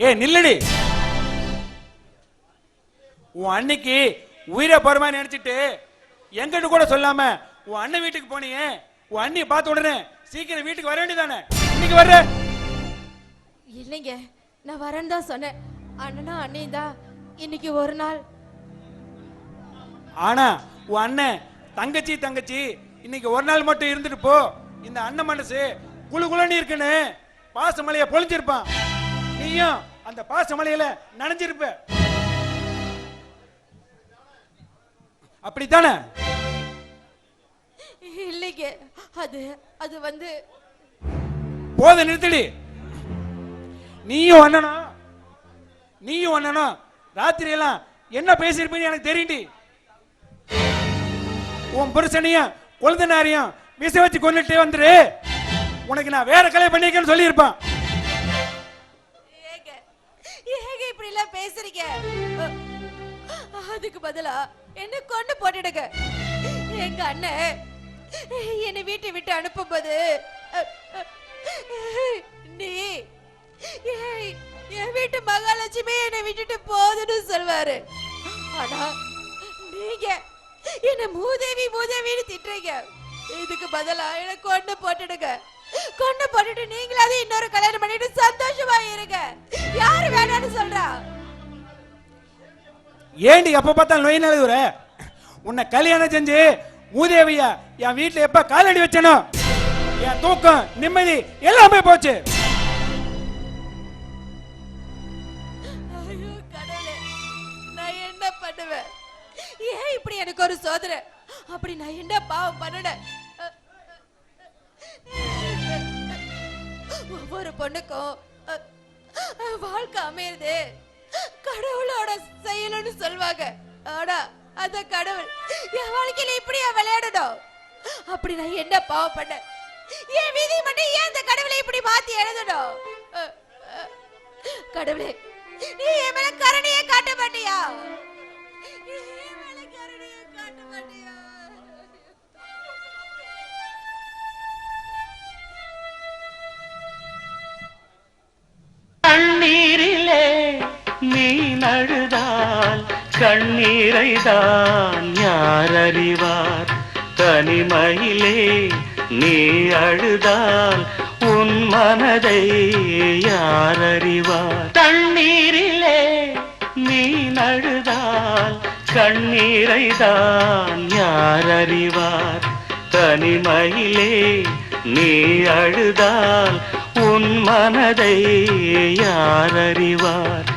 ஏ நில்லடி. உன் அன்னைக்கு உயிரை பருமா நினைச்சிட்டு எங்கிட்ட கூட சொல்லாம உன் அண்ணன் வீட்டுக்கு போனியே உன் அண்ணி பார்த்த உடனே சீக்கிரம் வீட்டுக்கு வர வேண்டியதானே இன்னைக்கு வர்ற? இல்லைங்க நான் வரேன்னு தான் சொன்னேன். அண்ணனா அண்ணியும் தான் இன்னைக்கு ஒரு நாள். ஆனா உன் அண்ணன் தங்கச்சி தங்கச்சி இன்னைக்கு ஒரு நாள் மட்டும் இருந்துட்டு போ. இந்த அண்ணன் மனசு குளு குளுன்னு இருக்குன்னு பாசமலைய பொழிஞ்சிருப்பான். நீயும் அந்த பாசமலையில நனைஞ்சிருப்ப. அப்படித்தானே? இல்லைங்க. அது அது வந்து போத நிறுத்தடி. நீயும் அண்ணனும் நீயும் அண்ணனும் ராத்திரி எல்லாம் என்ன பேசியிருப்பீங்க எனக்கு தெரியும்டி. உன் புருஷனையும் கொழுந்தனாரையும் விச வச்சு கொண்டுட்டே வந்துரு. உனக்கு நான் வேற கல்யாணம் பண்ணிக்கன்னு சொல்லியிருப்பான். ஏங்க இப்படி எல்லாம் பேசுறீங்க அதுக்கு பதிலா என்ன கொண்டு போட்டுடுங்க. எங்க அண்ணன் என்னை வீட்டை விட்டு அனுப்பும்போது நீ ஏய், என் வீட்டு மகாலட்சுமி என்னை விட்டுட்டு போதுன்னு சொல்வாரு. ஆனா நீங்க என்ன மூதேவி மூதேவின்னு திட்டுறீங்க. இதுக்கு பதிலா என்ன கொண்டு போட்டுடுங்க. கொண்டு போட்டுட்டு நீங்களாவது இன்னொரு கல்யாணம் பண்ணிட்டு சந்தோஷமா இருங்க. வேணாம்னு சொல்றா. ஏண்டி எப்ப பார்த்தாலும் நோய் நழுவுற? உன்னை கல்யாணம் செஞ்சு மூதேவியா என் வீட்டுல எப்ப காலடி வச்சனோ? என் தூக்கம் நிம்மதி எல்லாமே போச்சு. என்ன ஏன் இப்படி எனக்கு ஒரு சோதனை? அப்படி நான் என்ன பாவம் பண்ணுனேன்? ஒவ்வொரு பொண்ணுக்கும் நமக்கு அமையுது. கடவுளோட செயலுன்னு சொல்வாங்க. ஆனா அந்த கடவுள் என் வாழ்க்கையில இப்படியா விளையாடணும்? அப்படி நான் என்ன பாவம் பண்ண என் விதி மட்டும் ஏன் அந்த கடவுளை இப்படி மாத்தி எழுதணும்? கடவுளே நீ என் மேல கண்ணீரை தான் யார் அறிவார் தனிமையிலே நீ அழுதால் உன் மனதை யார் அறிவார் தண்ணீரிலே நீ நழுதால் கண்ணீரை தான் யார் அறிவார் தனிமையிலே நீ அழுதால் உன் மனதை யார் அறிவார்